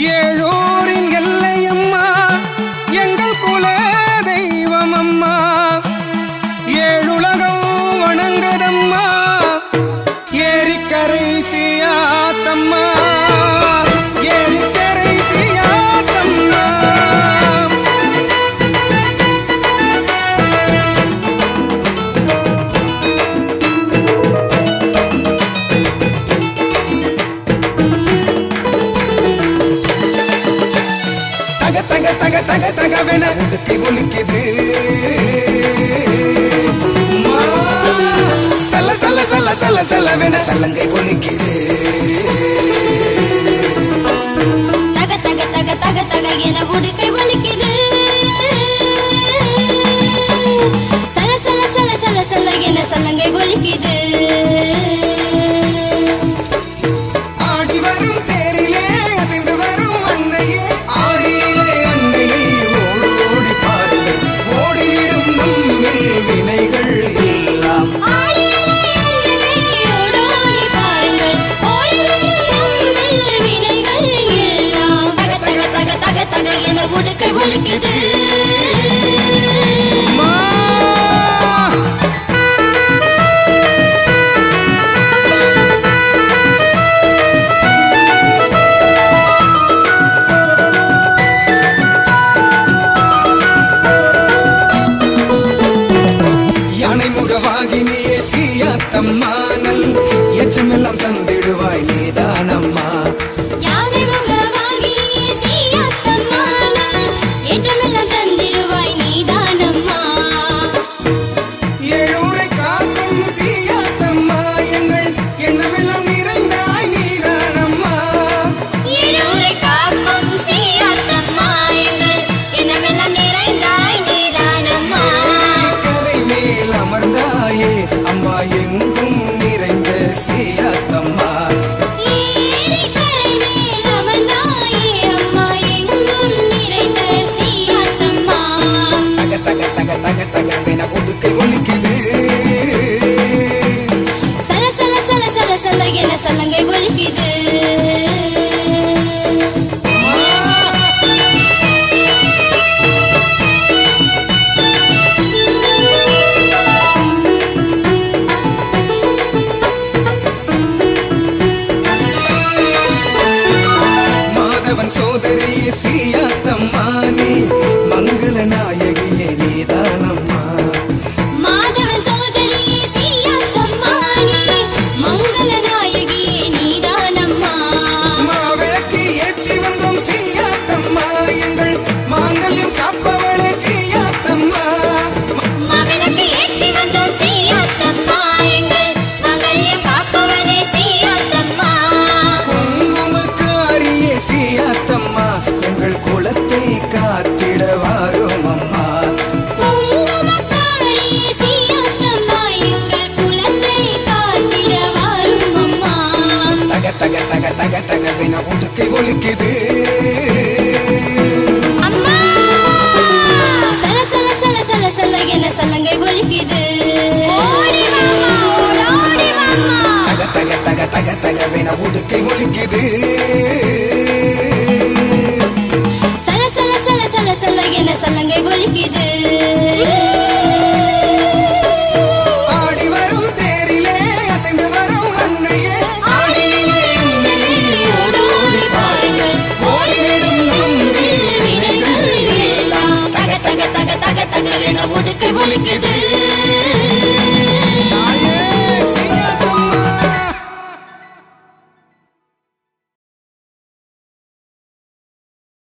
夜如。தக தக தக தகவென உடுக்கி ஒழிக்குது சல சல சல சல சலவென சலங்கை ஒழிக்குது தக தக தக தக தக என உடுக்கை ஒழிக்குது தம்மானல் எச்சமெல்லாம் தந்த அமர்ந்தாயே. அம்மா எங்கும் நிறைந்த சீயாத்தா. தக தகவென ஒழுக்கை ஒழுக்குது என்ன சலங்கை ஒலிக்குது? தக தக தக தக தகவென ஒழுக்கை ஒலிக்குது. சல சல சல சல சல என சலங்கை ஒலிக்குது? ஒடுக்கு ஒழிக்குது